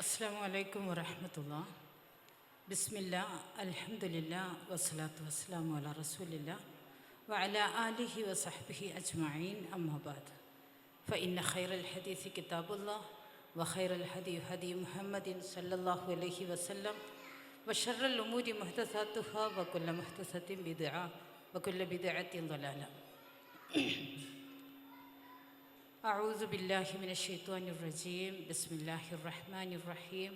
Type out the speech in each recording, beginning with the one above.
അസ്സാം വലൈക്കും വറഹമത്തുള്ള ബിസ്മില്ല അൽഹംദുലില്ല വസ്സലാത്തു വസ്സലാമു അല റസൂലില്ല വഅല ആലിഹി വസഹ്ബിഹി അജ്മഈൻ അമ്മാബാദ് فإن خير الحديث كتاب الله وخير الهدي هدي محمد صلى الله عليه وسلم وشر الأمور محدثاتها وكل محدثة بدعة وكل بدعة ضلالة أعوذ بالله من الشيطان الرجيم بسم الله الرحمن الرحيم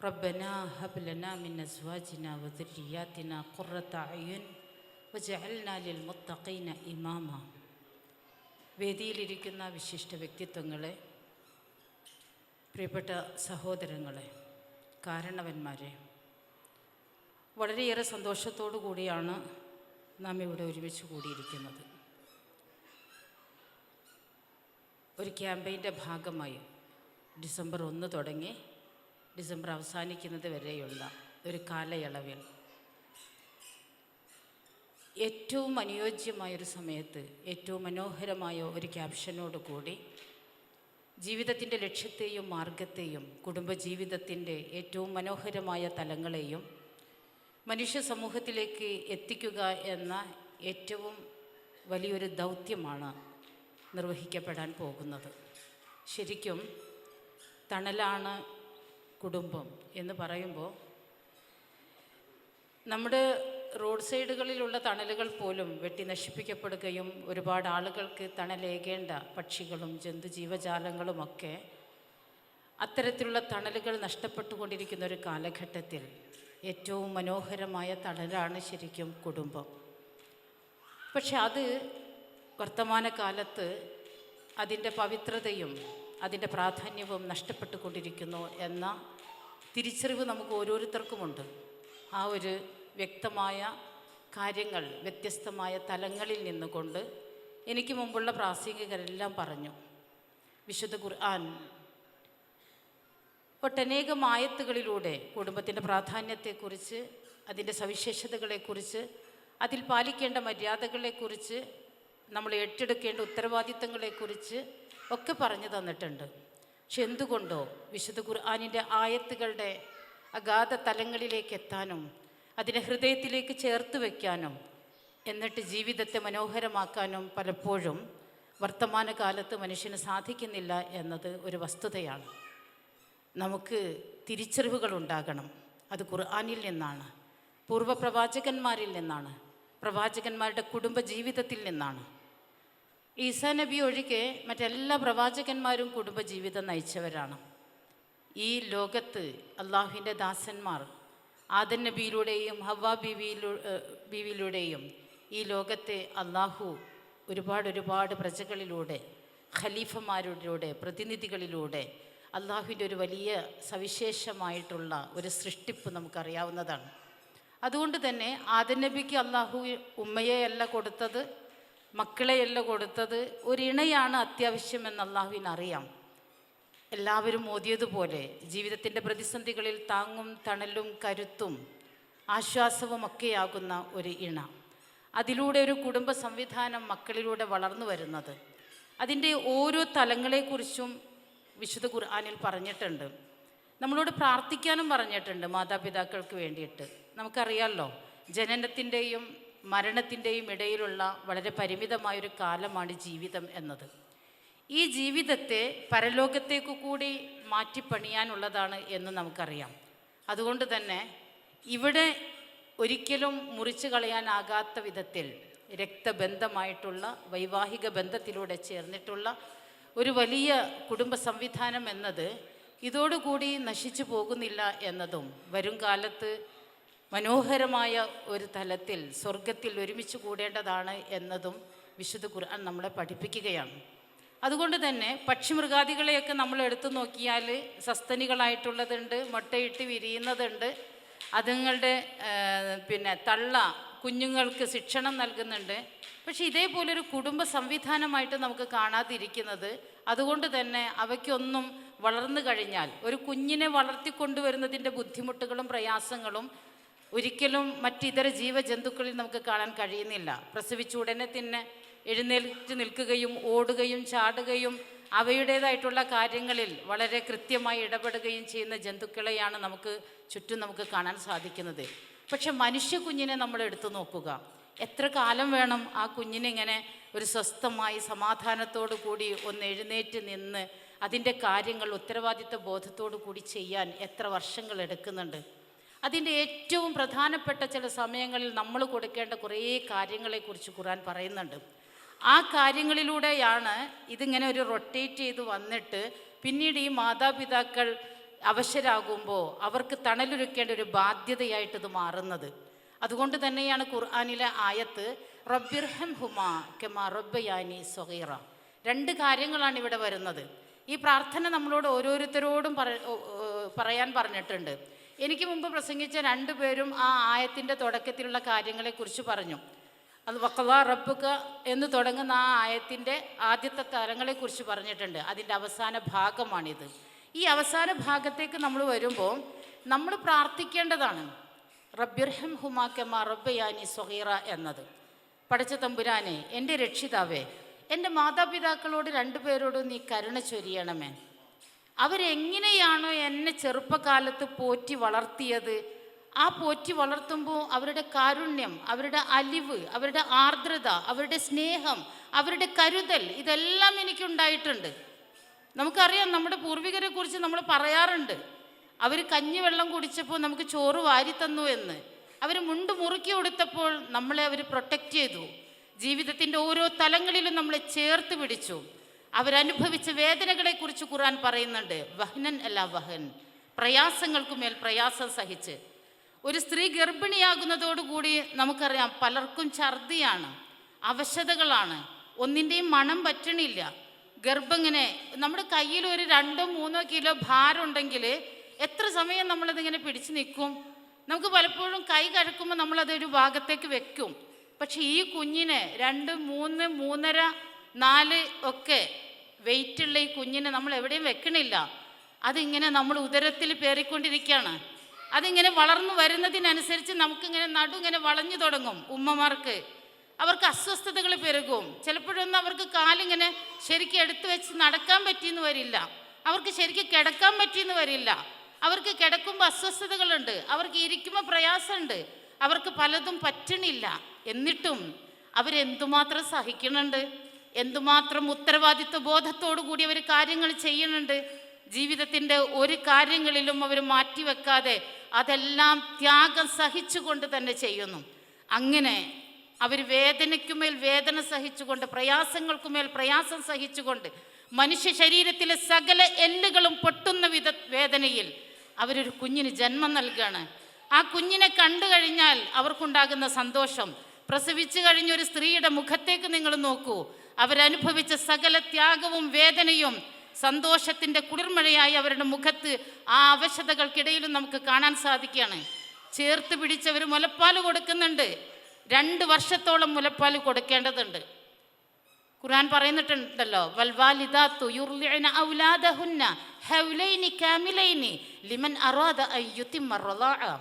ربنا هب لنا من أزواجنا وذرياتنا قرة أعين وجعلنا للمتقين إماما വേദിയിലിരിക്കുന്ന വിശിഷ്ട വ്യക്തിത്വങ്ങളെ പ്രിയപ്പെട്ട സഹോദരങ്ങളെ കാരണവന്മാരെ വളരെയേറെ സന്തോഷത്തോടു കൂടിയാണ് നാം ഇവിടെ ഒരുമിച്ച് കൂടിയിരിക്കുന്നത് ഒരു ക്യാമ്പയിന്റെ ഭാഗമായി ഡിസംബർ ഒന്ന് തുടങ്ങി ഡിസംബർ അവസാനിക്കുന്നത് വരെയുള്ള ഒരു കാലയളവിൽ ഏറ്റവും അനുയോജ്യമായൊരു സമയത്ത് ഏറ്റവും മനോഹരമായ ഒരു ക്യാപ്ഷനോട് കൂടി ജീവിതത്തിന്റെ ലക്ഷ്യത്തെയും മാർഗത്തെയും കുടുംബജീവിതത്തിന്റെ ഏറ്റവും മനോഹരമായ തലങ്ങളെയും മനുഷ്യ സമൂഹത്തിലേക്ക് എത്തിക്കുക എന്ന ഏറ്റവും വലിയൊരു ദൗത്യമാണ് നിർവഹിക്കപ്പെടാൻ പോകുന്നത്. ശരിക്കും തണലാണ് കുടുംബം എന്ന് പറയുമ്പോൾ നമ്മുടെ റോഡ് സൈഡുകളിലുള്ള തണലുകൾ പോലും വെട്ടി നശിപ്പിക്കപ്പെടുകയും ഒരുപാട് ആളുകൾക്ക് തണലേകേണ്ട പക്ഷികളും ജന്തുജീവജാലങ്ങളുമൊക്കെ അത്തരത്തിലുള്ള തണലുകൾ നഷ്ടപ്പെട്ടുകൊണ്ടിരിക്കുന്ന ഒരു കാലഘട്ടത്തിൽ ഏറ്റവും മനോഹരമായ തണലാണ് ശരിക്കും കുടുംബം. പക്ഷെ അത് വർത്തമാനകാലത്ത് അതിന്റെ പവിത്രതയും അതിന്റെ പ്രാധാന്യവും നഷ്ടപ്പെട്ടുകൊണ്ടിരിക്കുന്നു എന്ന തിരിച്ചറിവ് നമുക്ക് ഓരോരുത്തർക്കുമുണ്ട്. ആ ഒരു വ്യക്തമായ കാര്യങ്ങൾ വ്യത്യസ്തമായ തലങ്ങളിൽ നിന്നുകൊണ്ട് എനിക്ക് മുമ്പുള്ള പ്രാസംഗികരെല്ലാം പറഞ്ഞു. വിശുദ്ധ ഖുർആൻ ഒട്ടനേകം ആയത്തുകളിലൂടെ കുടുംബത്തിന്റെ പ്രാധാന്യത്തെക്കുറിച്ച് അതിന്റെ സവിശേഷതകളെക്കുറിച്ച് അതിൽ പാലിക്കേണ്ട മര്യാദകളെക്കുറിച്ച് നമ്മൾ ഏറ്റെടുക്കേണ്ട ഉത്തരവാദിത്തങ്ങളെക്കുറിച്ച് ഒക്കെ പറഞ്ഞു തന്നിട്ടുണ്ട്. പക്ഷെ എന്തുകൊണ്ടോ വിശുദ്ധ ഖുർആാനിന്റെ ആയത്തുകളുടെ അഗാധ തലങ്ങളിലേക്ക് എത്താനും അതിനെ ഹൃദയത്തിലേക്ക് ചേർത്ത് വയ്ക്കാനും എന്നിട്ട് ജീവിതത്തെ മനോഹരമാക്കാനും പലപ്പോഴും വർത്തമാനകാലത്ത് മനുഷ്യന് സാധിക്കുന്നില്ല എന്നത് ഒരു വസ്തുതയാണ്. നമുക്ക് തിരിച്ചറിവുകൾ ഉണ്ടാകണം. അത് ഖുർആാനിൽ നിന്നാണ്. പൂർവ പ്രവാചകന്മാരിൽ നിന്നാണ്. പ്രവാചകന്മാരുടെ കുടുംബ ജീവിതത്തിൽ നിന്നാണ്. ഈസാ നബി ഒഴികെ മറ്റെല്ലാ പ്രവാചകന്മാരും കുടുംബജീവിതം നയിച്ചവരാണ്. ഈ ലോകത്ത് അള്ളാഹുവിന്റെ ദാസന്മാർ ആദൻ നബിയിലൂടെയും ഹവ്വ ബീവിയിലൂ ബീവിയിലൂടെയും ഈ ലോകത്തെ അള്ളാഹു ഒരുപാട് ഒരുപാട് പ്രജകളിലൂടെ ഖലീഫമാരിലൂടെ പ്രതിനിധികളിലൂടെ അള്ളാഹുവിന്റെ ഒരു വലിയ സവിശേഷമായിട്ടുള്ള ഒരു സൃഷ്ടിപ്പ് നമുക്കറിയാവുന്നതാണ്. അതുകൊണ്ട് തന്നെ ആദൻ നബിക്ക് അള്ളാഹു ഉമ്മയെയല്ല കൊടുത്തത് മക്കളെയല്ല കൊടുത്തത് ഒരിണയാണ് അത്യാവശ്യമെന്ന് അള്ളാഹുവിന് അറിയാം എല്ലാവരും ഓതിയതുപോലെ ജീവിതത്തിന്റെ പ്രതിസന്ധികളിൽ താങ്ങും തണലും കരുത്തും ആശ്വാസവും ഒക്കെയാകുന്ന ഒരു ഇണ. അതിലൂടെ ഒരു കുടുംബ സംവിധാനം മക്കളിലൂടെ വളർന്നു വരുന്നത്. അതിന്റെ ഓരോ തലങ്ങളെക്കുറിച്ചും വിശുദ്ധ ഖുർആാനിൽ പറഞ്ഞിട്ടുണ്ട്. നമ്മളോട് പ്രാർത്ഥിക്കാനും പറഞ്ഞിട്ടുണ്ട് മാതാപിതാക്കൾക്ക് വേണ്ടിയിട്ട്. നമുക്കറിയാമല്ലോ ജനനത്തിന്റെയും മരണത്തിന്റെയും ഇടയിലുള്ള വളരെ പരിമിതമായൊരു കാലമാണ് ജീവിതം എന്നത്. ഈ ജീവിതത്തെ പരലോകത്തേക്ക് കൂടി മാറ്റിപ്പണിയാനുള്ളതാണ് എന്ന് നമുക്കറിയാം. അതുകൊണ്ട് തന്നെ ഇവിടെ ഒരിക്കലും മുറിച്ചു കളയാനാകാത്ത വിധത്തിൽ രക്തബന്ധമായിട്ടുള്ള വൈവാഹിക ബന്ധത്തിലൂടെ ചേർന്നിട്ടുള്ള ഒരു വലിയ കുടുംബ സംവിധാനം എന്നത് ഇതോടുകൂടി നശിച്ചു പോകുന്നില്ല എന്നതും വരും കാലത്ത് മനോഹരമായ ഒരു തലത്തിൽ സ്വർഗത്തിൽ ഒരുമിച്ച് കൂടേണ്ടതാണ് എന്നതും വിശുദ്ധ ഖുർആൻ നമ്മളെ പഠിപ്പിക്കുകയാണ്. അതുകൊണ്ട് തന്നെ പക്ഷിമൃഗാദികളെയൊക്കെ നമ്മൾ എടുത്തു നോക്കിയാൽ സസ്തനികളായിട്ടുള്ളതുണ്ട് മുട്ടയിട്ട് വിരിയുന്നതുണ്ട്. അതുങ്ങളുടെ പിന്നെ തള്ള കുഞ്ഞുങ്ങൾക്ക് ശിക്ഷണം നൽകുന്നുണ്ട്. പക്ഷേ ഇതേപോലൊരു കുടുംബ സംവിധാനമായിട്ട് നമുക്ക് കാണാതിരിക്കുന്നത് അതുകൊണ്ട് തന്നെ അവയ്ക്കൊന്നും വളർന്നു കഴിഞ്ഞാൽ ഒരു കുഞ്ഞിനെ വളർത്തിക്കൊണ്ടുവരുന്നതിന്റെ ബുദ്ധിമുട്ടുകളും പ്രയാസങ്ങളും ഒരിക്കലും മറ്റിതര ജീവജന്തുക്കളിൽ നമുക്ക് കാണാൻ കഴിയുന്നില്ല. പ്രസവിച്ച ഉടനെ തന്നെ എഴുന്നേറ്റ് നിൽക്കുകയും ഓടുകയും ചാടുകയും അവയുടേതായിട്ടുള്ള കാര്യങ്ങളിൽ വളരെ കൃത്യമായി ഇടപെടുകയും ചെയ്യുന്ന ജന്തുക്കളെയാണ് നമുക്ക് ചുറ്റും നമുക്ക് കാണാൻ സാധിക്കുന്നത്. പക്ഷെ മനുഷ്യ കുഞ്ഞിനെ നമ്മൾ എടുത്തു നോക്കുക. എത്ര കാലം വേണം ആ കുഞ്ഞിനിങ്ങനെ ഒരു സ്വസ്ഥമായി സമാധാനത്തോടു കൂടി ഒന്ന് എഴുന്നേറ്റ് നിന്ന് അതിന്റെ കാര്യങ്ങൾ ഉത്തരവാദിത്വ ബോധത്തോടു കൂടി ചെയ്യാൻ എത്ര വർഷങ്ങൾ എടുക്കുന്നുണ്ട്. അതിന്റെ ഏറ്റവും പ്രധാനപ്പെട്ട ചില സമയങ്ങളിൽ നമ്മൾ കൊടുക്കേണ്ട കുറേ കാര്യങ്ങളെക്കുറിച്ച് ഖുർആൻ പറയുന്നുണ്ട്. ആ കാര്യങ്ങളിലൂടെയാണ് ഇതിങ്ങനെ ഒരു റൊട്ടേറ്റ് ചെയ്ത് വന്നിട്ട് പിന്നീട് ഈ മാതാപിതാക്കൾ അവശരാകുമ്പോൾ അവർക്ക് തണലൊരുക്കേണ്ട ഒരു ബാധ്യതയായിട്ട് ഇത് മാറുന്നത്. അതുകൊണ്ട് തന്നെയാണ് ഖുർആാനിലെ ആയത്ത് റബ്ബിർഹം ഹുമാ കെമാ റബ്ബയാനി സൊഹീറ രണ്ട് കാര്യങ്ങളാണ് ഇവിടെ വരുന്നത്. ഈ പ്രാർത്ഥന നമ്മളോട് ഓരോരുത്തരോടും പറയാൻ പറഞ്ഞിട്ടുണ്ട്. എനിക്ക് മുമ്പ് പ്രസംഗിച്ച രണ്ടുപേരും ആ ആയത്തിന്റെ തുടക്കത്തിലുള്ള കാര്യങ്ങളെക്കുറിച്ച് പറഞ്ഞു. അത് വക്കലാ റബ്ബുക എന്ന് തുടങ്ങുന്ന ആ ആയത്തിന്റെ ആദ്യത്തെ തലങ്ങളെക്കുറിച്ച് പറഞ്ഞിട്ടുണ്ട്. അതിന്റെ അവസാന ഭാഗമാണിത്. ഈ അവസാന ഭാഗത്തേക്ക് നമ്മൾ വരുമ്പോൾ നമ്മൾ പ്രാർത്ഥിക്കേണ്ടതാണ്. റബ്ബിർഹം ഹുമാക്കമ്മ റബ്ബയാനി സൊഹീറ എന്നത്. പഠിച്ച തമ്പുരാനെ എന്റെ രക്ഷിതാവേ എന്റെ മാതാപിതാക്കളോട് രണ്ടുപേരോടും നീ കരുണ ചൊരിയണമേ. അവരെങ്ങനെയാണോ എന്നെ ചെറുപ്പകാലത്ത് പോറ്റി വളർത്തിയത്? ആ പോറ്റി വളർത്തുമ്പോൾ അവരുടെ കാരുണ്യം അവരുടെ അലിവ് അവരുടെ ആർദ്രത അവരുടെ സ്നേഹം അവരുടെ കരുതൽ ഇതെല്ലാം എനിക്കുണ്ടായിട്ടുണ്ട്. നമുക്കറിയാം നമ്മുടെ പൂർവികരെ കുറിച്ച് നമ്മൾ പറയാറുണ്ട്. അവർ കഞ്ഞി വെള്ളം കുടിച്ചപ്പോൾ നമുക്ക് ചോറ് വാരി തന്നു എന്ന്. അവർ മുണ്ട് മുറുക്കി കൊടുത്തപ്പോൾ നമ്മളെ അവർ പ്രൊട്ടക്റ്റ് ചെയ്തു. ജീവിതത്തിന്റെ ഓരോ തലങ്ങളിലും നമ്മളെ ചേർത്ത് പിടിച്ചു. അവരനുഭവിച്ച വേദനകളെക്കുറിച്ച് ഖുർആൻ പറയുന്നുണ്ട്. വഹ്നൻ അല്ല വഹൻ. പ്രയാസങ്ങൾക്കുമേൽ പ്രയാസം സഹിച്ച്. ഒരു സ്ത്രീ ഗർഭിണിയാകുന്നതോടുകൂടി നമുക്കറിയാം പലർക്കും ഛർദിയാണ് അവശതകളാണ് ഒന്നിന്റെയും മണം പറ്റണില്ല. ഗർഭങ്ങനെ നമ്മുടെ കയ്യിൽ ഒരു രണ്ടോ മൂന്നോ കിലോ ഭാരം ഉണ്ടെങ്കിൽ എത്ര സമയം നമ്മളതിങ്ങനെ പിടിച്ചു നിൽക്കും? നമുക്ക് പലപ്പോഴും കൈ കഴക്കുമ്പോൾ നമ്മളതൊരു ഭാഗത്തേക്ക് വെക്കും. പക്ഷെ ഈ കുഞ്ഞിനെ രണ്ട് മൂന്ന് മൂന്നര നാല് ഒക്കെ വെയിറ്റുള്ള ഈ കുഞ്ഞിനെ നമ്മൾ എവിടെയും വെക്കണില്ല. അതിങ്ങനെ നമ്മൾ ഉദരത്തിൽ പേറിക്കൊണ്ടിരിക്കുകയാണ്. അതിങ്ങനെ വളർന്നു വരുന്നതിനനുസരിച്ച് നമുക്കിങ്ങനെ നടു ഇങ്ങനെ വളഞ്ഞു തുടങ്ങും ഉമ്മമാർക്ക്. അവർക്ക് അസ്വസ്ഥതകൾ പെരുകും. ചിലപ്പോഴൊന്നും അവർക്ക് കാലിങ്ങനെ ശരിക്കും എടുത്തു വെച്ച് നടക്കാൻ പറ്റിയെന്ന് വരില്ല. അവർക്ക് ശരിക്കും കിടക്കാൻ പറ്റിയെന്ന് വരില്ല. അവർക്ക് കിടക്കുമ്പോൾ അസ്വസ്ഥതകളുണ്ട്. അവർക്ക് ഇരിക്കുമ്പോൾ പ്രയാസമുണ്ട്. അവർക്ക് പലതും പറ്റണില്ല. എന്നിട്ടും അവരെന്തുമാത്രം സഹിക്കുന്നുണ്ട്? എന്തുമാത്രം ഉത്തരവാദിത്വ ബോധത്തോടു കൂടി അവർ കാര്യങ്ങൾ ചെയ്യുന്നുണ്ട് ജീവിതത്തിന്റെ ഒരു കാര്യങ്ങളിലും അവർ മാറ്റിവെക്കാതെ അതെല്ലാം ത്യാഗം സഹിച്ചുകൊണ്ട് തന്നെ ചെയ്യുന്നു. അങ്ങനെ അവർ വേദനയ്ക്കുമേൽ വേദന സഹിച്ചുകൊണ്ട് പ്രയാസങ്ങൾക്കുമേൽ പ്രയാസം സഹിച്ചുകൊണ്ട് മനുഷ്യ ശരീരത്തിലെ സകല എല്ലുകളും പൊട്ടുന്ന വിധ വേദനയിൽ അവരൊരു കുഞ്ഞിന് ജന്മം നൽകുകയാണ് ആ കുഞ്ഞിനെ കണ്ടു കഴിഞ്ഞാൽ അവർക്കുണ്ടാകുന്ന സന്തോഷം. പ്രസവിച്ചു കഴിഞ്ഞ ഒരു സ്ത്രീയുടെ മുഖത്തേക്ക് നിങ്ങൾ നോക്കൂ. അവരനുഭവിച്ച സകല ത്യാഗവും വേദനയും സന്തോഷത്തിന്റെ കുളിർമഴയായി അവരുടെ മുഖത്ത് ആ അവശതകൾക്കിടയിലും നമുക്ക് കാണാൻ സാധിക്കുകയാണ്. ചേർത്ത് പിടിച്ചവർ മുലപ്പാൽ കൊടുക്കുന്നുണ്ട്. രണ്ട് വർഷത്തോളം മുലപ്പാൽ കൊടുക്കേണ്ടതുണ്ട്. ഖുർആൻ പറയുന്നിട്ടുണ്ടല്ലോ ഔലാദഹുന്ന ഹൗലൈനി കാമിലൈനി ലിമൻ റളാഅ.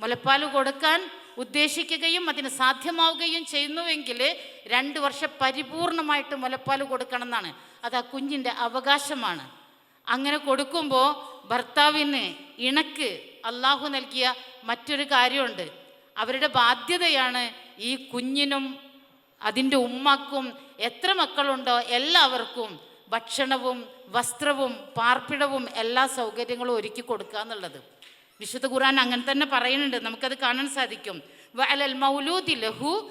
മുലപ്പാൽ കൊടുക്കാൻ ഉദ്ദേശിക്കുകയും അതിന് സാധ്യമാവുകയും ചെയ്യുന്നുവെങ്കിൽ രണ്ട് വർഷം പരിപൂർണമായിട്ട് മുലപ്പാൽ കൊടുക്കണം എന്നാണ് അത് ആ കുഞ്ഞിന്റെ അവകാശമാണ്. അങ്ങനെ കൊടുക്കുമ്പോൾ ഭർത്താവിന് ഇണക്ക് അള്ളാഹു നൽകിയ മറ്റൊരു കാര്യമുണ്ട്. അവരുടെ ബാധ്യതയാണ് ഈ കുഞ്ഞിനും അതിന്റെ ഉമ്മക്കും എത്ര മക്കളുണ്ടോ എല്ലാവർക്കും ഭക്ഷണവും വസ്ത്രവും പാർപ്പിടവും എല്ലാ സൗകര്യങ്ങളും ഒരുക്കി കൊടുക്കുക എന്നുള്ളത്. വിശുദ്ധ ഖുർആൻ അങ്ങനെ തന്നെ പറയുന്നുണ്ട്. നമുക്കത് കാണാൻ സാധിക്കും. വഅലൽ മൗലൂദി ലഹു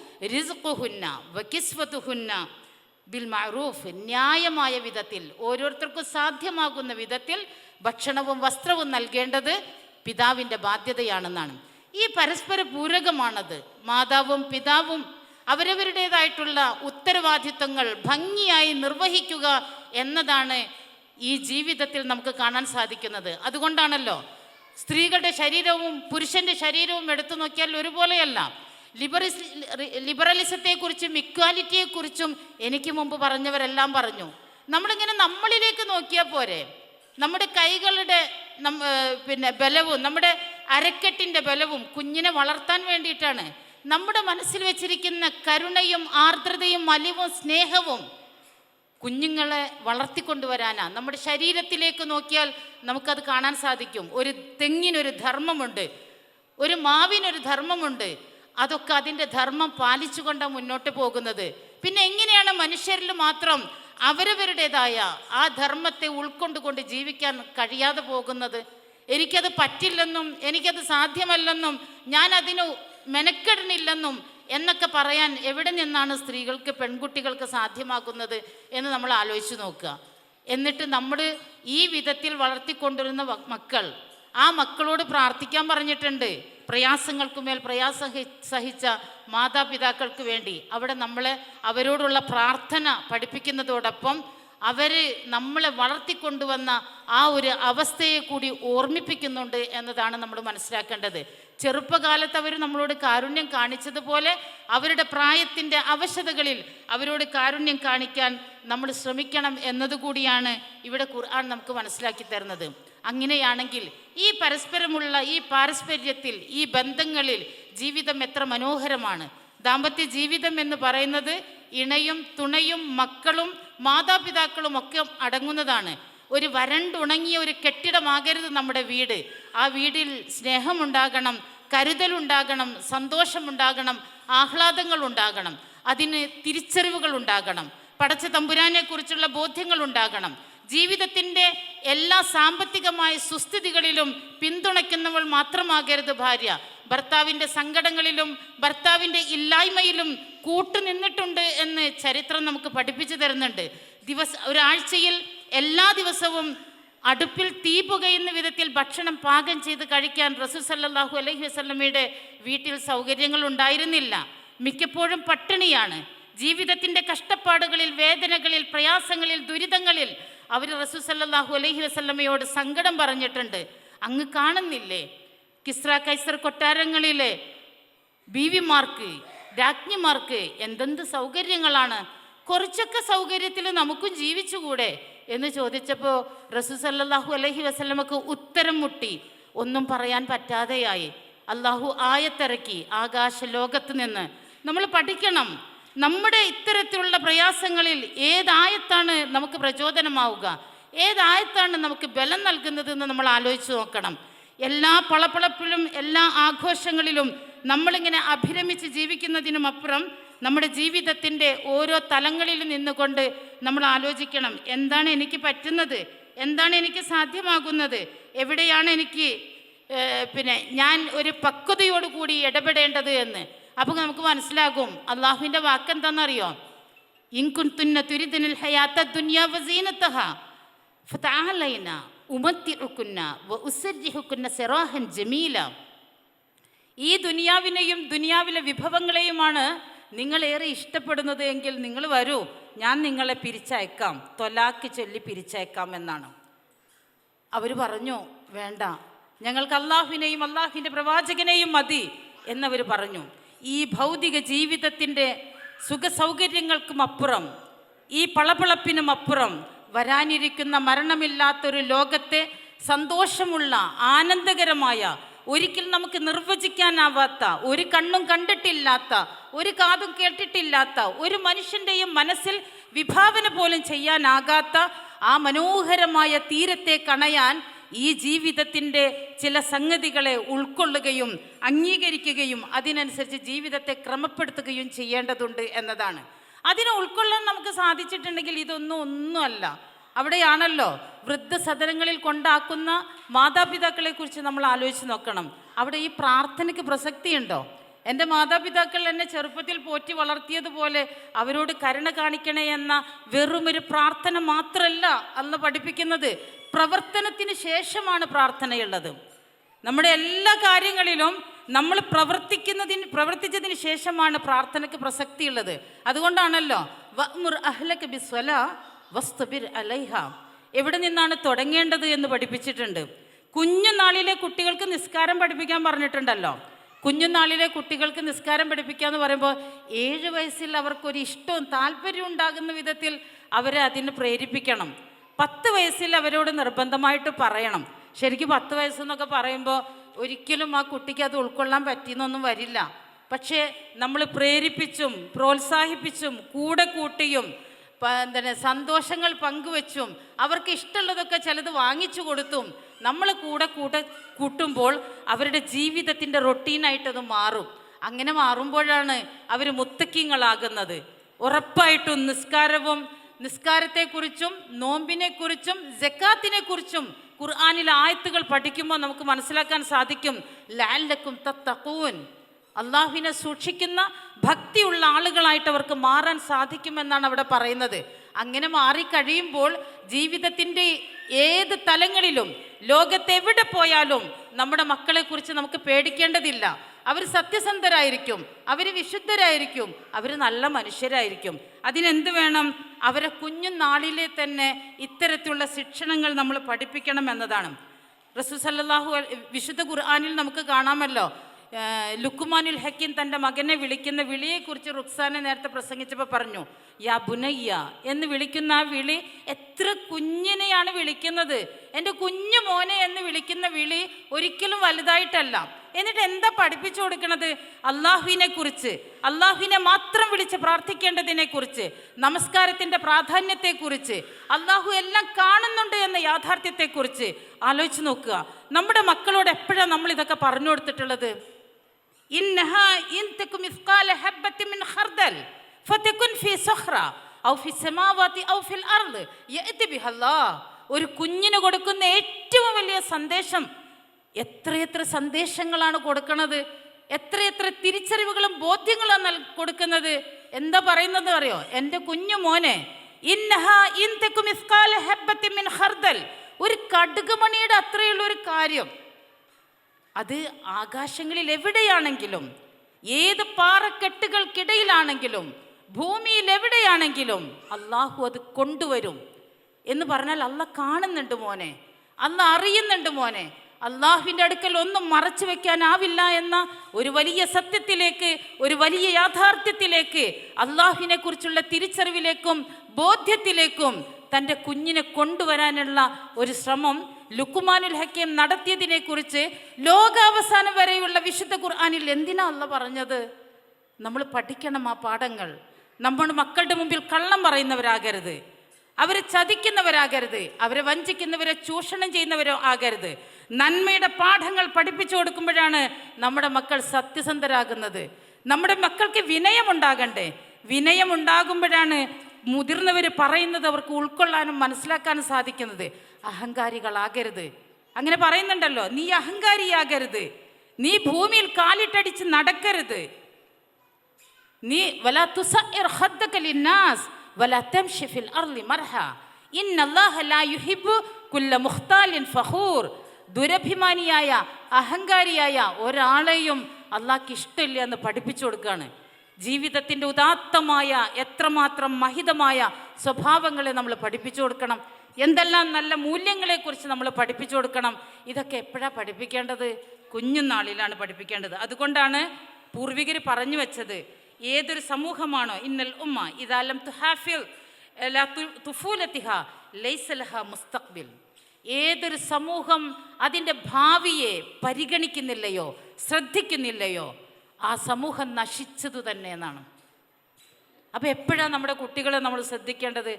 ബിൽ ന്യായമായ വിധത്തിൽ ഓരോരുത്തർക്കും സാധ്യമാകുന്ന വിധത്തിൽ ഭക്ഷണവും വസ്ത്രവും നൽകേണ്ടത് പിതാവിന്റെ ബാധ്യതയാണെന്നാണ്. ഈ പരസ്പര പൂരകമാണത്. മാതാവും പിതാവും അവരവരുടേതായിട്ടുള്ള ഉത്തരവാദിത്വങ്ങൾ ഭംഗിയായി നിർവഹിക്കുക എന്നതാണ് ഈ ജീവിതത്തിൽ നമുക്ക് കാണാൻ സാധിക്കുന്നത്. അതുകൊണ്ടാണല്ലോ സ്ത്രീകളുടെ ശരീരവും പുരുഷന്റെ ശരീരവും എടുത്തു നോക്കിയാൽ ഒരുപോലെയല്ല. ലിബറിസ് ലിബറലിസത്തെക്കുറിച്ചും ഇക്വാലിറ്റിയെക്കുറിച്ചും എനിക്ക് മുമ്പ് പറഞ്ഞവരെല്ലാം പറഞ്ഞു. നമ്മളിങ്ങനെ നമ്മളിലേക്ക് നോക്കിയാൽ പോരെ. നമ്മുടെ കൈകളുടെ പിന്നെ ബലവും നമ്മുടെ അരക്കെട്ടിന്റെ ബലവും കുഞ്ഞിനെ വളർത്താൻ വേണ്ടിയിട്ടാണ്. നമ്മുടെ മനസ്സിൽ വെച്ചിരിക്കുന്ന കരുണയും ആർദ്രതയും മലിവും സ്നേഹവും കുഞ്ഞുങ്ങളെ വളർത്തിക്കൊണ്ടുവരാനാ. നമ്മുടെ ശരീരത്തിലേക്ക് നോക്കിയാൽ നമുക്കത് കാണാൻ സാധിക്കും. ഒരു തെങ്ങിനൊരു ധർമ്മമുണ്ട്. ഒരു മാവിനൊരു ധർമ്മമുണ്ട്. അതൊക്കെ അതിന്റെ ധർമ്മം പാലിച്ചുകൊണ്ടാണ് മുന്നോട്ട് പോകുന്നത്. പിന്നെ എങ്ങനെയാണ് മനുഷ്യരിൽ മാത്രം അവരവരുടേതായ ആ ധർമ്മത്തെ ഉൾക്കൊണ്ടുകൊണ്ട് ജീവിക്കാൻ കഴിയാതെ പോകുന്നത്? എനിക്കത് പറ്റില്ലെന്നും എനിക്കത് സാധ്യമല്ലെന്നും ഞാൻ അതിന് മെനക്കെടണില്ലെന്നും എന്നൊക്കെ പറയാൻ എവിടെ നിന്നാണ് സ്ത്രീകൾക്ക് പെൺകുട്ടികൾക്ക് സാധ്യമാക്കുന്നത് എന്ന് നമ്മൾ ആലോചിച്ച് നോക്കുക. എന്നിട്ട് നമ്മൾ ഈ വിധത്തിൽ വളർത്തിക്കൊണ്ടിരുന്ന മക്കൾ ആ മക്കളോട് പ്രാർത്ഥിക്കാൻ പറഞ്ഞിട്ടുണ്ട്. പ്രയാസങ്ങൾക്ക് മേൽ പ്രയാസം സഹിച്ച മാതാപിതാക്കൾക്ക് വേണ്ടി. അവിടെ നമ്മളെ അവരോടുള്ള പ്രാർത്ഥന പഠിപ്പിക്കുന്നതോടൊപ്പം അവർ നമ്മളെ വളർത്തിക്കൊണ്ടുവന്ന ആ ഒരു അവസ്ഥയെ കൂടി ഓർമ്മിപ്പിക്കുന്നുണ്ട് എന്നതാണ് നമ്മൾ മനസ്സിലാക്കേണ്ടത്. ചെറുപ്പകാലത്ത് അവർ നമ്മളോട് കാരുണ്യം കാണിച്ചതുപോലെ അവരുടെ പ്രായത്തിന്റെ അവശതകളിൽ അവരോട് കാരുണ്യം കാണിക്കാൻ നമ്മൾ ശ്രമിക്കണം എന്നതുകൂടിയാണ് ഇവിടെ ഖുർആൻ നമുക്ക് മനസ്സിലാക്കി തരുന്നത്. അങ്ങനെയാണെങ്കിൽ ഈ പരസ്പരമുള്ള ഈ പാരസ്പര്യത്തിൽ ഈ ബന്ധങ്ങളിൽ ജീവിതം എത്ര മനോഹരമാണ്. ദാമ്പത്യ ജീവിതം എന്ന് പറയുന്നത് ഇണയും തുണയും മക്കളും മാതാപിതാക്കളും ഒക്കെ അടങ്ങുന്നതാണ്. ഒരു വരണ്ടുണങ്ങിയ ഒരു കെട്ടിടമാകരുത് നമ്മുടെ വീട്. ആ വീടിൽ സ്നേഹമുണ്ടാകണം കരുതലുണ്ടാകണം സന്തോഷമുണ്ടാകണം ആഹ്ലാദങ്ങൾ ഉണ്ടാകണം അതിന് തിരിച്ചറിവുകൾ ഉണ്ടാകണം പടച്ച തമ്പുരാനെ കുറിച്ചുള്ള ബോധ്യങ്ങൾ ഉണ്ടാകണം ജീവിതത്തിന്റെ എല്ലാ സാമ്പത്തികമായ സുസ്ഥിതികളിലും പിന്തുണയ്ക്കുന്നവൾ മാത്രമാകരുത് ഭാര്യ. ഭർത്താവിന്റെ സങ്കടങ്ങളിലും ഭർത്താവിന്റെ ഇല്ലായ്മയിലും കൂട്ടുനിന്നിട്ടുണ്ട് എന്ന് ചരിത്രം നമുക്ക് പഠിപ്പിച്ചു തരുന്നുണ്ട്. ദിവസ ഒരാഴ്ചയിൽ എല്ലാ ദിവസവും അടുപ്പിൽ തീ പുകയുന്ന വിധത്തിൽ ഭക്ഷണം പാകം ചെയ്ത് കഴിക്കാൻ റസൂൽ സല്ലാഹു അലഹി വസല്ലമയുടെ വീട്ടിൽ സൗകര്യങ്ങൾ ഉണ്ടായിരുന്നില്ല. മിക്കപ്പോഴും പട്ടിണിയാണ്. ജീവിതത്തിന്റെ കഷ്ടപ്പാടുകളിൽ വേദനകളിൽ പ്രയാസങ്ങളിൽ ദുരിതങ്ങളിൽ അവർ റസൂൽ സല്ലല്ലാഹു അലൈഹി വസല്ലമയോട് സങ്കടം പറഞ്ഞിട്ടുണ്ട്. അങ്ങ് കാണുന്നില്ലേ? കിസ്ര കൈസർ കൊട്ടാരങ്ങളിലെ ബീവിമാർക്ക് രാജ്ഞിമാർക്ക് എന്തെന്ത് സൗകര്യങ്ങളാണ്? കുറച്ചൊക്കെ സൗകര്യത്തിൽ നമുക്കും ജീവിച്ചുകൂടെ? എന്ന് ചോദിച്ചപ്പോൾ റസൂ സല്ലല്ലാഹു അലൈഹി വസല്ലമക്ക് ഉത്തരം മുട്ടി. ഒന്നും പറയാൻ പറ്റാതെയായി. അള്ളാഹു ആയത്തിറക്കി ആകാശ ലോകത്ത് നിന്ന്. നമ്മൾ പഠിക്കണം. നമ്മുടെ ഇത്തരത്തിലുള്ള പ്രയാസങ്ങളിൽ ഏതായത്താണ് നമുക്ക് പ്രചോദനമാവുക? ഏതായത്താണ് നമുക്ക് ബലം നൽകുന്നതെന്ന് നമ്മൾ ആലോചിച്ച് നോക്കണം. എല്ലാ പളപ്പളപ്പിലും എല്ലാ ആഘോഷങ്ങളിലും നമ്മളിങ്ങനെ അഭിരമിച്ച് ജീവിക്കുന്നതിനും അപ്പുറം നമ്മുടെ ജീവിതത്തിന്റെ ഓരോ തലങ്ങളിൽ നിന്നുകൊണ്ട് നമ്മൾ ആലോചിക്കണം. എന്താണ് എനിക്ക് പറ്റുന്നത്? എന്താണ് എനിക്ക് സാധ്യമാകുന്നത്? എവിടെയാണ് എനിക്ക് പിന്നെ ഞാൻ ഒരു പക്വതയോടുകൂടി ഇടപെടേണ്ടത് എന്ന്. അപ്പോൾ നമുക്ക് മനസ്സിലാകും. അള്ളാഹുവിന്റെ വാക്കെന്താണെന്നറിയോ ഇൻകുൻതുന്ന തുരിദിനിൽ ഹയാത്ത ദുനിയാ വസീനത്തഹ ഉമത്തി ഉമത്തിഉകുന്ന വ ഉസർജിഹുകുന്ന സിറാഹൻ ജമീല. ഈ ദുനിയാവിനെയും ദുനിയാവിലെ വിഭവങ്ങളെയുമാണ് നിങ്ങളേറെ ഇഷ്ടപ്പെടുന്നത് എങ്കിൽ നിങ്ങൾ വരൂ. ഞാൻ നിങ്ങളെ പിരിച്ചയക്കാം. തൊലാക്ക് ചൊല്ലി പിരിച്ചയക്കാം എന്നാണ്. അവർ പറഞ്ഞു വേണ്ട. ഞങ്ങൾക്ക് അള്ളാഹുവിനെയും അള്ളാഹുവിന്റെ പ്രവാചകനെയും മതി എന്നവർ പറഞ്ഞു. ഈ ഭൗതിക ജീവിതത്തിന്റെ സുഖസൗകര്യങ്ങൾക്കും അപ്പുറം ഈ പളപളപ്പിനും അപ്പുറം വരാനിരിക്കുന്ന മരണമില്ലാത്തൊരു ലോകത്തെ സന്തോഷമുള്ള ആനന്ദകരമായ ഒരിക്കലും നമുക്ക് നിർവചിക്കാനാവാത്ത ഒരു കണ്ണും കണ്ടിട്ടില്ലാത്ത ഒരു കാതും കേട്ടിട്ടില്ലാത്ത ഒരു മനുഷ്യന്റെയും മനസ്സിൽ വിഭാവന പോലും ചെയ്യാനാകാത്ത ആ മനോഹരമായ തീരത്തെ കണയാൻ ഈ ജീവിതത്തിന്റെ ചില സംഗതികളെ ഉൾക്കൊള്ളുകയും അംഗീകരിക്കുകയും അതിനനുസരിച്ച് ജീവിതത്തെ ക്രമപ്പെടുത്തുകയും ചെയ്യേണ്ടതുണ്ട് എന്നതാണ്. അതിനെ ഉൾക്കൊള്ളാൻ നമുക്ക് സാധിച്ചിട്ടുണ്ടെങ്കിൽ ഇതൊന്നും ഒന്നുമല്ല. അവിടെയാണല്ലോ വൃദ്ധസദനങ്ങളിൽ കൊണ്ടാക്കുന്ന മാതാപിതാക്കളെ കുറിച്ച് നമ്മൾ ആലോചിച്ച് നോക്കണം. അവിടെ ഈ പ്രാർത്ഥനയ്ക്ക് പ്രസക്തിയുണ്ടോ? എന്റെ മാതാപിതാക്കൾ എന്നെ ചെറുപ്പത്തിൽ പോറ്റി വളർത്തിയതുപോലെ അവരോട് കരുണ കാണിക്കണേ എന്ന വെറുമൊരു പ്രാർത്ഥന മാത്രമല്ല അന്ന് പഠിപ്പിക്കുന്നത്. പ്രവർത്തനത്തിന് ശേഷമാണ് പ്രാർത്ഥനയുള്ളത്. നമ്മുടെ എല്ലാ കാര്യങ്ങളിലും നമ്മൾ പ്രവർത്തിക്കുന്നതിന് പ്രവർത്തിച്ചതിന് ശേഷമാണ് പ്രാർത്ഥനയ്ക്ക് പ്രസക്തിയുള്ളത്. അതുകൊണ്ടാണല്ലോ എവിടെ നിന്നാണ് തുടങ്ങേണ്ടത് എന്ന് പഠിപ്പിച്ചിട്ടുണ്ട്. കുഞ്ഞുനാളിലെ കുട്ടികൾക്ക് നിസ്കാരം പഠിപ്പിക്കാൻ പറഞ്ഞിട്ടുണ്ടല്ലോ. കുഞ്ഞുനാളിലെ കുട്ടികൾക്ക് നിസ്കാരം പഠിപ്പിക്കുക എന്ന് പറയുമ്പോൾ ഏഴ് വയസ്സിൽ അവർക്കൊരു ഇഷ്ടവും താല്പര്യവും ഉണ്ടാകുന്ന വിധത്തിൽ അവരെ അതിന് പ്രേരിപ്പിക്കണം. പത്ത് വയസ്സിൽ അവരോട് നിർബന്ധമായിട്ട് പറയണം. ശരിക്കും പത്ത് വയസ്സെന്നൊക്കെ പറയുമ്പോൾ ഒരിക്കലും ആ കുട്ടിക്ക് അത് ഉൾക്കൊള്ളാൻ പറ്റിയെന്നൊന്നും വരില്ല. പക്ഷേ നമ്മൾ പ്രേരിപ്പിച്ചും പ്രോത്സാഹിപ്പിച്ചും കൂടെ കൂട്ടിയും എന്താണ് സന്തോഷങ്ങൾ പങ്കുവെച്ചും അവർക്ക് ഇഷ്ടമുള്ളതൊക്കെ ചിലത് വാങ്ങിച്ചു കൊടുത്തും നമ്മൾ കൂടെ കൂടെ കൂട്ടുമ്പോൾ അവരുടെ ജീവിതത്തിന്റെ റൊട്ടീനായിട്ടത് മാറും. അങ്ങനെ മാറുമ്പോഴാണ് അവർ മുത്തക്കിങ്ങളാകുന്നത്. ഉറപ്പായിട്ടും നിസ്കാരവും നിസ്കാരത്തെക്കുറിച്ചും നോമ്പിനെക്കുറിച്ചും ജക്കാത്തിനെക്കുറിച്ചും ഖുർആാനിലെ ആയത്തുകൾ പഠിക്കുമ്പോൾ നമുക്ക് മനസ്സിലാക്കാൻ സാധിക്കും ലാലക്കും തത്തക്കൂൻ അള്ളാഹുവിനെ സൂക്ഷിക്കുന്ന ഭക്തിയുള്ള ആളുകളായിട്ട് അവർക്ക് മാറാൻ സാധിക്കുമെന്നാണ് അവിടെ പറയുന്നത്. അങ്ങനെ മാറിക്കഴിയുമ്പോൾ ജീവിതത്തിന്റെ ഏത് തലങ്ങളിലും ലോകത്തെവിടെ പോയാലും നമ്മുടെ മക്കളെക്കുറിച്ച് നമുക്ക് പേടിക്കേണ്ടതില്ല. അവർ സത്യസന്ധരായിരിക്കും അവർ വിശുദ്ധരായിരിക്കും അവർ നല്ല മനുഷ്യരായിരിക്കും. അതിനെന്ത് വേണം? അവരെ കുഞ്ഞു നാളിലെ തന്നെ ഇത്തരത്തിലുള്ള ശിക്ഷണങ്ങൾ നമ്മൾ പഠിപ്പിക്കണം എന്നതാണ്. റസൂ സല്ലല്ലാഹു വിശുദ്ധ ഖുർആാനിൽ നമുക്ക് കാണാമല്ലോ. ലുക്കുമാനുൽ ഹക്കീം തന്റെ മകനെ വിളിക്കുന്ന വിളിയെക്കുറിച്ച് റുക്സാനെ നേരത്തെ പ്രസംഗിച്ചപ്പോൾ പറഞ്ഞു യാ ബുനയ്യ എന്ന് വിളിക്കുന്ന ആ വിളി എത്ര കുഞ്ഞിനെയാണ് വിളിക്കുന്നത്? എന്റെ കുഞ്ഞു മോനെ എന്ന് വിളിക്കുന്ന വിളി ഒരിക്കലും വലുതായിട്ടല്ല. എന്നിട്ട് എന്താ പഠിപ്പിച്ചു കൊടുക്കുന്നത് അള്ളാഹുവിനെ കുറിച്ച്. അള്ളാഹുവിനെ മാത്രം വിളിച്ച് പ്രാർത്ഥിക്കേണ്ടതിനെ കുറിച്ച് നമസ്കാരത്തിന്റെ പ്രാധാന്യത്തെക്കുറിച്ച് അള്ളാഹു എല്ലാം കാണുന്നുണ്ട് എന്ന യാഥാർത്ഥ്യത്തെക്കുറിച്ച് ആലോചിച്ച് നോക്കുക. നമ്മുടെ മക്കളോട് എപ്പോഴാണ് നമ്മൾ ഇതൊക്കെ പറഞ്ഞു കൊടുത്തിട്ടുള്ളത്? ഇൻ ഹർദൽ ഫതകുൻ ഫി സഹ്റ ഔ ഫി സമാവാത്തി ഔ ഫിൽ അർദ് യഅതി ബിഹല്ലാ ഒരു കുഞ്ഞിന് കൊടുക്കുന്ന ഏറ്റവും വലിയ സന്ദേശം എത്രയെത്ര സന്ദേശങ്ങളാണ് കൊടുക്കുന്നത്? എത്രയെത്ര തിരിച്ചറിവുകളും ബോധ്യങ്ങളും നൽ കൊടുക്കുന്നത്? എന്താ പറയുന്നത് അറിയോ? എന്റെ കുഞ്ഞു മോനെ ഒരു കടുകുമണിയുടെ അത്രയുള്ള ഒരു കാര്യം. അത് ആകാശങ്ങളിൽ എവിടെയാണെങ്കിലും ഏത് പാറക്കെട്ടുകൾക്കിടയിലാണെങ്കിലും ഭൂമിയിൽ എവിടെയാണെങ്കിലും അള്ളാഹു അത് കൊണ്ടുവരും എന്ന് പറഞ്ഞാൽ അല്ല കാണുന്നുണ്ട് മോനെ അല്ല അറിയുന്നുണ്ട് മോനെ. അള്ളാഹുവിന്റെ അടുക്കൽ ഒന്നും മറച്ചു വെക്കാനാവില്ല എന്ന ഒരു വലിയ സത്യത്തിലേക്ക് ഒരു വലിയ യാഥാർത്ഥ്യത്തിലേക്ക് അള്ളാഹുവിനെ കുറിച്ചുള്ള തിരിച്ചറിവിലേക്കും ബോധ്യത്തിലേക്കും തന്റെ കുഞ്ഞിനെ കൊണ്ടുവരാനുള്ള ഒരു ശ്രമം ലുക്കുമാനുൽ ഹക്കീം നടത്തിയതിനെ കുറിച്ച് ലോകാവസാനം വരെയുള്ള വിശുദ്ധ ഖുർആാനിൽ എന്തിനാ അല്ല പറഞ്ഞത്? നമ്മൾ പഠിക്കണം ആ പാഠങ്ങൾ. നമ്മുടെ മക്കളുടെ മുമ്പിൽ കള്ളം പറയുന്നവരാകരുത്. അവരെ ചതിക്കുന്നവരാകരുത്. അവരെ വഞ്ചിക്കുന്നവരെ ചൂഷണം ചെയ്യുന്നവരോ ആകരുത്. നന്മയുടെ പാഠങ്ങൾ പഠിപ്പിച്ചു കൊടുക്കുമ്പോഴാണ് നമ്മുടെ മക്കൾ സത്യസന്ധരാകുന്നത്. നമ്മുടെ മക്കൾക്ക് വിനയമുണ്ടാകണ്ടേ? വിനയമുണ്ടാകുമ്പോഴാണ് മുതിർന്നവർ പറയുന്നത് അവർക്ക് ഉൾക്കൊള്ളാനും മനസ്സിലാക്കാനും സാധിക്കുന്നത്. അഹങ്കാരികളാകരുത്. അങ്ങനെ പറയുന്നുണ്ടല്ലോ നീ അഹങ്കാരിയാകരുത്. നീ ഭൂമിയിൽ കാലിട്ടടിച്ച് നടക്കരുത്. നീ വല തുസഇർ ഖദ്ദക ലിന്നാസ് വലാ തംശി ഫിൽ അർളി മർഹ. ഇന്നല്ലാഹ ലാ യുഹിബ്ബു കുല്ല മുഖ്താലിൻ ഫഖൂർ. ദുരഭിമാനിയായ അഹങ്കാരിയായ ഒരാളെയും അള്ളാഹ്ക്ക് ഇഷ്ടമില്ല എന്ന് പഠിപ്പിച്ചു കൊടുക്കുകയാണ്. ജീവിതത്തിന്റെ ഉദാത്തമായ എത്രമാത്രം മഹിതമായ സ്വഭാവങ്ങളെ നമ്മൾ പഠിപ്പിച്ചു കൊടുക്കണം. എന്തെല്ലാം നല്ല മൂല്യങ്ങളെക്കുറിച്ച് നമ്മൾ പഠിപ്പിച്ചു കൊടുക്കണം. ഇതൊക്കെ എപ്പോഴാണ് പഠിപ്പിക്കേണ്ടത്? കുഞ്ഞുനാളിലാണ് പഠിപ്പിക്കേണ്ടത്. അതുകൊണ്ടാണ് പൂർവികർ പറഞ്ഞു വെച്ചത് ഏതൊരു സമൂഹമാണോ? ഇന്നൽ ഉമ്മ ഇതാലം തുഹാഫിൽ തുഫൂലത്തിഹ ലൈസലഹ മുസ്തഖ്ബിൽ. ഏതൊരു സമൂഹം അതിന്റെ ഭാവിയെ പരിഗണിക്കുന്നില്ലയോ ശ്രദ്ധിക്കുന്നില്ലയോ ആ സമൂഹം നശിച്ചതു തന്നെ എന്നാണ്. അപ്പോൾ എപ്പോഴാണ് നമ്മുടെ കുട്ടികളെ നമ്മൾ ശ്രദ്ധിക്കേണ്ടത്?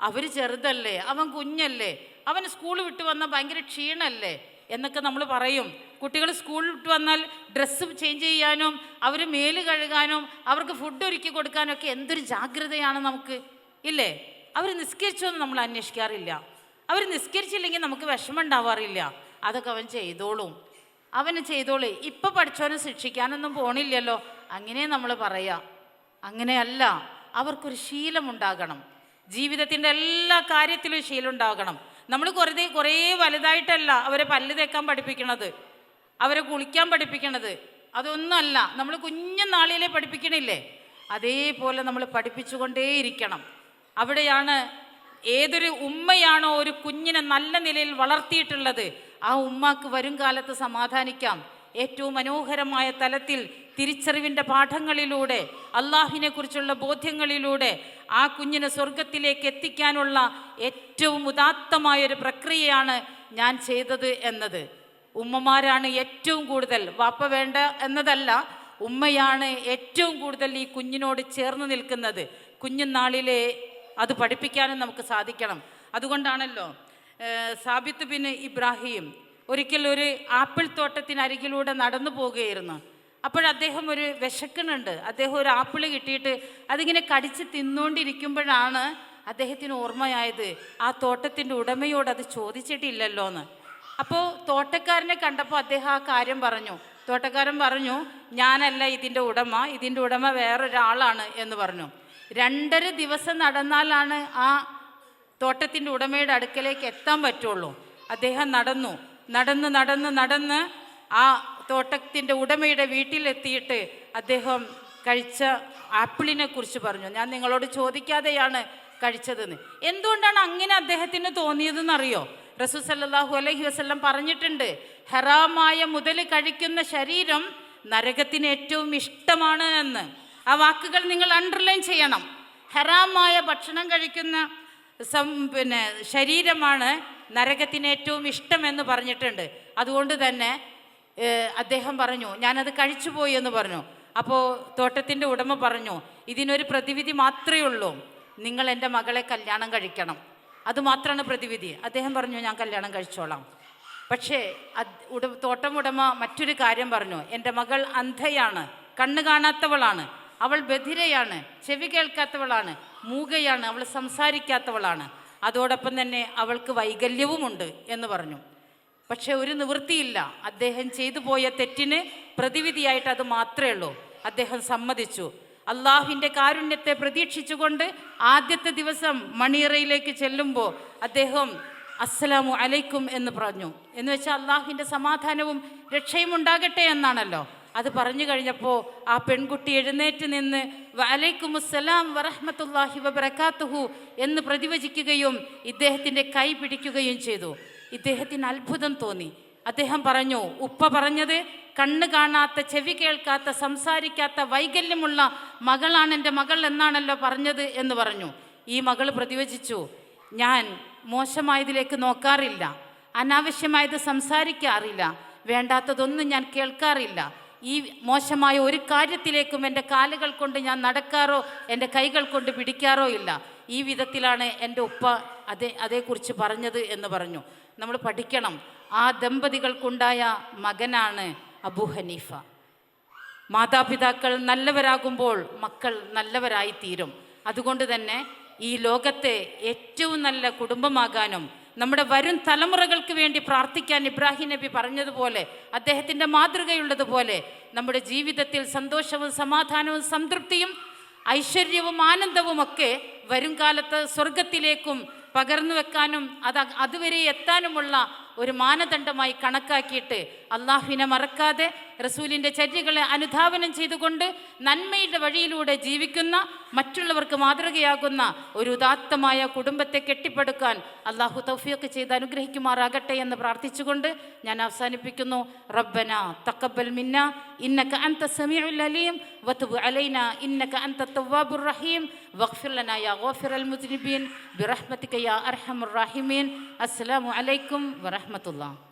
അവർ ചെറുതല്ലേ? അവൻ കുഞ്ഞല്ലേ? അവൻ സ്കൂൾ വിട്ട് വന്നാൽ ഭയങ്കര ക്ഷീണല്ലേ? എന്നൊക്കെ നമ്മൾ പറയും. കുട്ടികൾ സ്കൂളിൽ വിട്ട് വന്നാൽ ഡ്രസ്സ് ചേഞ്ച് ചെയ്യാനും അവർ മേൽ കഴുകാനും അവർക്ക് ഫുഡ് ഒരുക്കി കൊടുക്കാനും ഒക്കെ എന്തൊരു ജാഗ്രതയാണ് നമുക്ക്. ഇല്ലേ? അവർ നിസ്കരിച്ചൊന്നും നമ്മൾ അന്വേഷിക്കാറില്ല. അവർ നിസ്കരിച്ചില്ലെങ്കിൽ നമുക്ക് വിഷമം ഉണ്ടാവാറില്ല. അതൊക്കെ അവൻ ചെയ്തോളും. അവന് ചെയ്തോളേ. ഇപ്പം പഠിച്ചവനെ ശിക്ഷിക്കാനൊന്നും പോണില്ലല്ലോ. അങ്ങനെ നമ്മൾ പറയാം. അങ്ങനെയല്ല. അവർക്കൊരു ശീലമുണ്ടാകണം. ജീവിതത്തിന്റെ എല്ലാ കാര്യത്തിലും ശീലം ഉണ്ടാകണം നമ്മൾ കുറേ കുറേ വലുതായിട്ടല്ല അവരെ പല്ല് തേക്കാൻ പഠിപ്പിക്കണത് അവരെ കുളിക്കാൻ പഠിപ്പിക്കണത്. അതൊന്നുമല്ല നമ്മൾ കുഞ്ഞു നാളിലെ പഠിപ്പിക്കണില്ലേ? അതേപോലെ നമ്മൾ പഠിപ്പിച്ചുകൊണ്ടേയിരിക്കണം. അവിടെയാണ് ഏതൊരു ഉമ്മയാണോ ഒരു കുഞ്ഞിനെ നല്ല നിലയിൽ വളർത്തിയിട്ടുള്ളത് ആ ഉമ്മാക്ക് വരും കാലത്ത് സമാധാനിക്കാം. ഏറ്റവും മനോഹരമായ തലത്തിൽ തിരിച്ചറിവിന്റെ പാഠങ്ങളിലൂടെ അള്ളാഹിനെ കുറിച്ചുള്ള ബോധ്യങ്ങളിലൂടെ ആ കുഞ്ഞിനെ സ്വർഗത്തിലേക്ക് എത്തിക്കാനുള്ള ഏറ്റവും ഉദാത്തമായൊരു പ്രക്രിയയാണ് ഞാൻ ചെയ്തത് എന്നത്. ഉമ്മമാരാണ് ഏറ്റവും കൂടുതൽ വാപ്പ വേണ്ട എന്നതല്ല ഉമ്മയാണ് ഏറ്റവും കൂടുതൽ ഈ കുഞ്ഞിനോട് ചേർന്ന് നിൽക്കുന്നത്. കുഞ്ഞുനാളിലെ അത് പഠിപ്പിക്കാനും നമുക്ക് സാധിക്കണം. അതുകൊണ്ടാണല്ലോ സാബിത്ത് ബിൻ ഇബ്രാഹിം ഒരിക്കൽ ഒരു ആപ്പിൾ തോട്ടത്തിനരികിലൂടെ നടന്നു പോവുകയായിരുന്നു. അപ്പോഴദ്ദേഹം ഒരു വിശക്കുന്നുണ്ട്. അദ്ദേഹം ഒരു ആപ്പിൾ കിട്ടിയിട്ട് അതിങ്ങനെ കടിച്ച് തിന്നുകൊണ്ടിരിക്കുമ്പോഴാണ് അദ്ദേഹത്തിന് ഓർമ്മയായത് ആ തോട്ടത്തിന്റെ ഉടമയോട് അത് ചോദിച്ചിട്ടില്ലല്ലോ എന്ന് അപ്പോൾ തോട്ടക്കാരനെ കണ്ടപ്പോൾ അദ്ദേഹം ആ കാര്യം പറഞ്ഞു. തോട്ടക്കാരൻ പറഞ്ഞു ഞാനല്ല ഇതിന്റെ ഉടമ ഇതിന്റെ ഉടമ വേറൊരാളാണ് എന്ന് പറഞ്ഞു. രണ്ടര ദിവസം നടന്നാലാണ് ആ തോട്ടത്തിന്റെ ഉടമയുടെ അടുക്കലേക്ക് എത്താൻ പറ്റുള്ളൂ. അദ്ദേഹം നടന്നു. നടന്ന് നടന്ന് നടന്ന് ആ തോട്ടത്തിന്റെ ഉടമയുടെ വീട്ടിലെത്തിയിട്ട് അദ്ദേഹം കഴിച്ച ആപ്പിളിനെ കുറിച്ച് പറഞ്ഞു. ഞാൻ നിങ്ങളോട് ചോദിക്കാതെയാണ് കഴിച്ചതെന്ന്. എന്തുകൊണ്ടാണ് അങ്ങനെ അദ്ദേഹത്തിന് തോന്നിയതെന്ന് അറിയോ റസൂ സല്ലാഹു അലഹി വസല്ലം പറഞ്ഞിട്ടുണ്ട് ഹറാമായ മുതൽ കഴിക്കുന്ന ശരീരം നരകത്തിന് ഏറ്റവും ഇഷ്ടമാണ് എന്ന്. ആ വാക്കുകൾ നിങ്ങൾ അണ്ടർലൈൻ ചെയ്യണം. ഹറാമായ ഭക്ഷണം കഴിക്കുന്ന സം പിന്നെ ശരീരമാണ് നരകത്തിന് ഏറ്റവും ഇഷ്ടമെന്ന് പറഞ്ഞിട്ടുണ്ട്. അതുകൊണ്ട് തന്നെ അദ്ദേഹം പറഞ്ഞു ഞാനത് കഴിച്ചുപോയി എന്ന് പറഞ്ഞു. അപ്പോൾ തോട്ടത്തിന്റെ ഉടമ പറഞ്ഞു ഇതിനൊരു പ്രതിവിധി മാത്രമേ ഉള്ളൂ. നിങ്ങൾ എന്റെ മകളെ കല്യാണം കഴിക്കണം. അതുമാത്രമാണ് പ്രതിവിധി. അദ്ദേഹം പറഞ്ഞു ഞാൻ കല്യാണം കഴിച്ചോളാം. പക്ഷേ ഉട തോട്ടം ഉടമ മറ്റൊരു കാര്യം പറഞ്ഞു എന്റെ മകൾ അന്ധയാണ് കണ്ണു കാണാത്തവളാണ്. അവൾ ബധിരയാണ് ചെവി കേൾക്കാത്തവളാണ് മൂകയാണ് അവൾ സംസാരിക്കാത്തവളാണ്. അതോടൊപ്പം തന്നെ അവൾക്ക് വൈകല്യവുമുണ്ട് എന്ന് പറഞ്ഞു. പക്ഷെ ഒരു നിവൃത്തിയില്ല. അദ്ദേഹം ചെയ്തു പോയ തെറ്റിന് പ്രതിവിധിയായിട്ട് അത് മാത്രമേ ഉള്ളൂ. അദ്ദേഹം സമ്മതിച്ചു. അള്ളാഹുവിന്റെ കാരുണ്യത്തെ പ്രതീക്ഷിച്ചുകൊണ്ട് ആദ്യത്തെ ദിവസം മണിയറയിലേക്ക് ചെല്ലുമ്പോൾ അദ്ദേഹം അസ്സലാമു അലൈക്കും എന്ന് പറഞ്ഞു. എന്ന് വെച്ചാൽ അള്ളാഹുവിന്റെ സമാധാനവും രക്ഷയും ഉണ്ടാകട്ടെ എന്നാണല്ലോ. അത് പറഞ്ഞു കഴിഞ്ഞപ്പോൾ ആ പെൺകുട്ടി എഴുന്നേറ്റ് നിന്ന് വലൈക്കും അസ്സലാം വറഹമത്തല്ലാഹി വബറക്കാത്തുഹു എന്ന് പ്രതിവചിക്കുകയും ഇദ്ദേഹത്തിന്റെ കൈ പിടിക്കുകയും ചെയ്തു. ഇദ്ദേഹത്തിന് അത്ഭുതം തോന്നി. അദ്ദേഹം പറഞ്ഞു ഉപ്പ പറഞ്ഞത് കണ്ണ് കാണാത്ത ചെവി കേൾക്കാത്ത സംസാരിക്കാത്ത വൈകല്യമുള്ള മകളാണ് എന്റെ മകൾ എന്നാണല്ലോ പറഞ്ഞത് എന്ന് പറഞ്ഞു. ഈ മകൾ പ്രതിവചിച്ചു ഞാൻ മോശമായതിലേക്ക് നോക്കാറില്ല അനാവശ്യമായത് സംസാരിക്കാറില്ല വേണ്ടാത്തതൊന്നും ഞാൻ കേൾക്കാറില്ല. ഈ മോശമായ ഒരു കാര്യത്തിലേക്കും എന്റെ കാലുകൾ കൊണ്ട് ഞാൻ നടക്കാറോ എന്റെ കൈകൾ കൊണ്ട് പിടിക്കാറോ ഇല്ല. ഈ വിധത്തിലാണ് എന്റെ ഉപ്പ അതേ അതേക്കുറിച്ച് പറഞ്ഞത് എന്ന് പറഞ്ഞു. നമ്മൾ പഠിക്കണം. ആ ദമ്പതികൾക്കുണ്ടായ മകനാണ് അബു ഹനീഫ. മാതാപിതാക്കൾ നല്ലവരാകുമ്പോൾ മക്കൾ നല്ലവരായി തീരും അതുകൊണ്ട് തന്നെ ഈ ലോകത്തെ ഏറ്റവും നല്ല കുടുംബമാകാനും നമ്മുടെ വരും തലമുറകൾക്ക് വേണ്ടി പ്രാർത്ഥിക്കാൻ ഇബ്രാഹിം നബി പറഞ്ഞതുപോലെ അദ്ദേഹത്തിന്റെ മാതൃകയുള്ളതുപോലെ നമ്മുടെ ജീവിതത്തിൽ സന്തോഷവും സമാധാനവും സംതൃപ്തിയും ഐശ്വര്യവും ആനന്ദവും ഒക്കെ വരും കാലത്ത് സ്വർഗത്തിലേക്കും പകർന്നു വെക്കാനും അത് അതുവരെ എത്താനുമുള്ള ഒരു മാനദണ്ഡമായി കണക്കാക്കിയിട്ട് അള്ളാഹുവിനെ മറക്കാതെ റസൂലിന്റെ ചര്യകളെ അനുധാവനം ചെയ്തുകൊണ്ട് നന്മയുടെ വഴിയിലൂടെ ജീവിക്കുന്ന മറ്റുള്ളവർക്ക് മാതൃകയാകുന്ന ഒരു ഉദാത്തമായ കുടുംബത്തെ കെട്ടിപ്പടുക്കാൻ അള്ളാഹു തൗഫിയൊക്കെ ചെയ്ത് അനുഗ്രഹിക്കുമാറാകട്ടെ എന്ന് പ്രാർത്ഥിച്ചുകൊണ്ട് ഞാൻ അവസാനിപ്പിക്കുന്നു. റബ്ബന തക്കബൽ മിന്ന ഇന്നക അന്ത സമീഉൽ അലീം വതുബ് അലൈന ഇന്നക അന്ത തവ്വാബുർ റഹീം വഗ്ഫിർ ലനാ യാ ഗാഫിറൽ മുദ്നിബീൻ ബിറഹ്മതിക യാ അർഹമർ റഹീമീൻ. അസ്സലാമു അലൈക്കും വറഹ്മത്തുള്ളാഹി.